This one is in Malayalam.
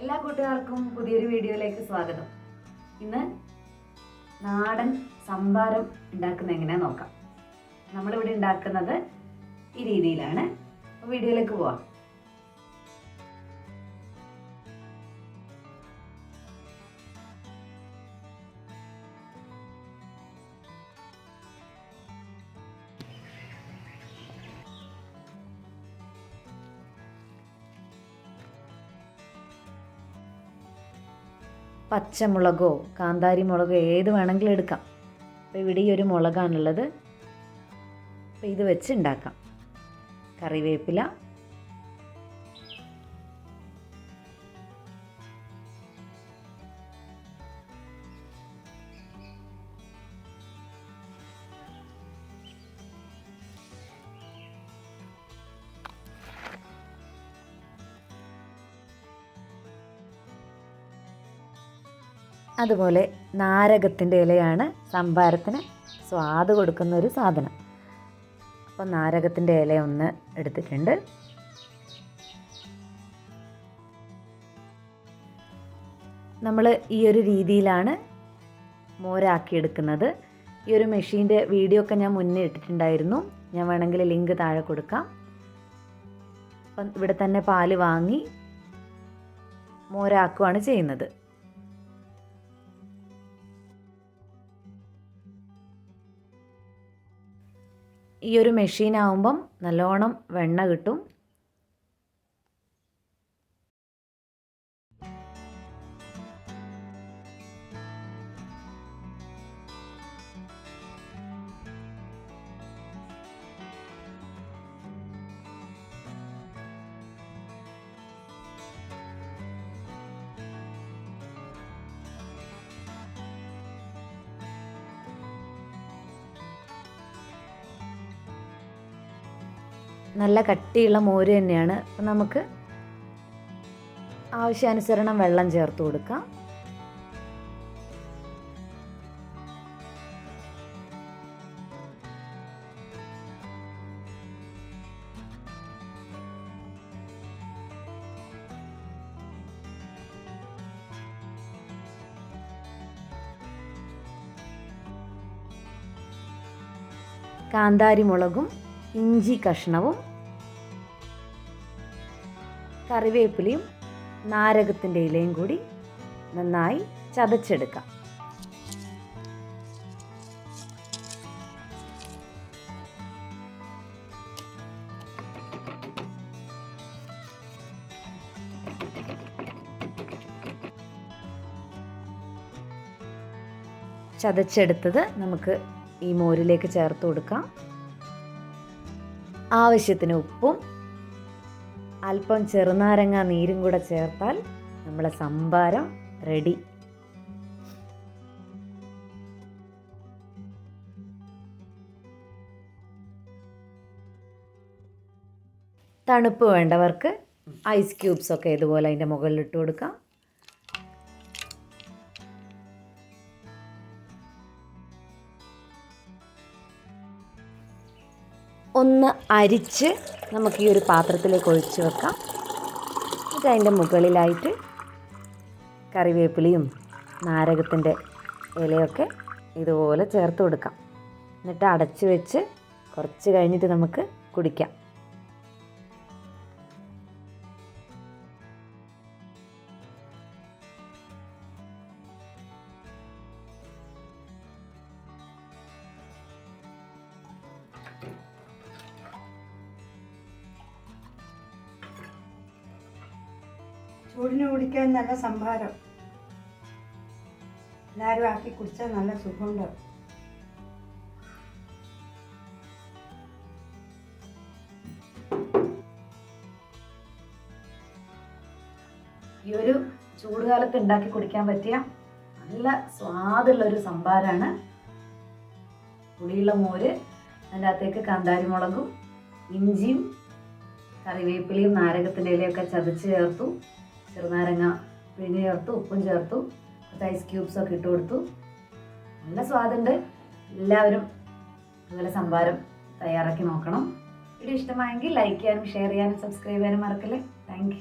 എല്ലാ കൂട്ടുകാർക്കും പുതിയൊരു വീഡിയോയിലേക്ക് സ്വാഗതം. ഇന്ന് നാടൻ സംഭാരം ഉണ്ടാക്കുന്ന എങ്ങനെയാ നോക്കാം. നമ്മളിവിടെ ഉണ്ടാക്കുന്നത് ഈ രീതിയിലാണ്. വീഡിയോയിലേക്ക് പോവാം. പച്ചമുളകോ കാന്താരി മുളകോ ഏത് വേണമെങ്കിലും എടുക്കാം. അപ്പോൾ ഇവിടെ ഈ ഒരു മുളകാണുള്ളത്. അപ്പോൾ ഇത് വെച്ച് ഉണ്ടാക്കാം. കറിവേപ്പില അതുപോലെ നാരകത്തിന്റെ ഇലയാണ് സംഭാരത്തിന് സ്വാദ് കൊടുക്കുന്ന ഒരു സാധനം. അപ്പോൾ നാരകത്തിന്റെ ഇല ഒന്ന് എടുത്തിട്ടുണ്ട്. നമ്മൾ ഈ ഒരു രീതിയിലാണ് മോരാക്കിയെടുക്കുന്നത് ഈ ഒരു മെഷീന്റെ വീഡിയോ ഒക്കെ ഞാൻ മുന്നേ ഇട്ടിട്ടുണ്ടായിരുന്നു. ഞാൻ വേണമെങ്കിൽ ലിങ്ക് താഴെ കൊടുക്കാം. അപ്പം ഇവിടെ തന്നെ പാൽ വാങ്ങി മോരാക്കുകയാണ് ചെയ്യുന്നത്. ഈ ഒരു മെഷീൻ ആവുമ്പം നല്ലോണം വെണ്ണ കിട്ടും. നല്ല കട്ടിയുള്ള മോര് തന്നെയാണ്. അപ്പം നമുക്ക് ആവശ്യാനുസരണം വെള്ളം ചേർത്ത് കൊടുക്കാം. കാന്താരി മുളകും ഇഞ്ചി കഷ്ണവും കറിവേപ്പിലയും നാരകത്തിന്റെ ഇലയും കൂടി നന്നായി ചതച്ചെടുക്കാം. ചതച്ചെടുത്തത് നമുക്ക് ഈ മോരിലേക്ക് ചേർത്ത് കൊടുക്കാം. ആവശ്യത്തിന് ഉപ്പും അല്പം ചെറുനാരങ്ങ നീരും കൂടെ ചേർത്താൽ നമ്മളെ സംഭാരം റെഡി തണുപ്പ് വേണ്ടവർക്ക് ഐസ് ക്യൂബ്സ് ഒക്കെ ഇതുപോലെ അതിന്റെ മുകളിൽ ഇട്ട് കൊടുക്കാം. ഒന്ന് അരിച്ച് നമുക്ക് ഈ ഒരു പാത്രത്തിലേക്ക് ഒഴിച്ച് വെക്കാം. എന്നിട്ട് അതിന്റെ മുകളിലായിട്ട് കറിവേപ്പിലയും നാരകത്തിന്റെ ഇലയൊക്കെ ഇതുപോലെ ചേർത്ത് കൊടുക്കാം. എന്നിട്ട് അടച്ച് വെച്ച് കുറച്ച് കഴിഞ്ഞിട്ട് നമുക്ക് കുടിക്കാം. ചൂടിന് കുടിക്കാൻ നല്ല സംഭാരം. എല്ലാവരും ആക്കി കുടിച്ചാൽ നല്ല സുഖമുണ്ട് ഈ ഒരു ചൂടുകാലത്ത് ഉണ്ടാക്കി കുടിക്കാൻ പറ്റിയ നല്ല സ്വാദുള്ള ഒരു സംഭാരമാണ് പുളിയുള്ള മോര് അതിന്റെ അകത്തേക്ക് കാന്താരി മുളകും ഇഞ്ചിയും കറിവേപ്പിലയും നാരകത്തിന്റെ ഇലയൊക്കെ ചതച്ച് ചേർത്തു. ചെറുനാരങ്ങ പിഴിഞ്ഞ് ചേർത്തു ഉപ്പും ചേർത്തു കുറച്ച് ഐസ് ക്യൂബ്സ് ഒക്കെ ഇട്ട് കൊടുത്തു. നല്ല സ്വാദുണ്ട് എല്ലാവരും അതുപോലെ സംഭാരം തയ്യാറാക്കി നോക്കണം. വീഡിയോ ഇഷ്ടമായെങ്കിൽ ലൈക്ക് ചെയ്യാനും ഷെയർ ചെയ്യാനും സബ്സ്ക്രൈബ് ചെയ്യാനും മറക്കല്ലേ. താങ്ക്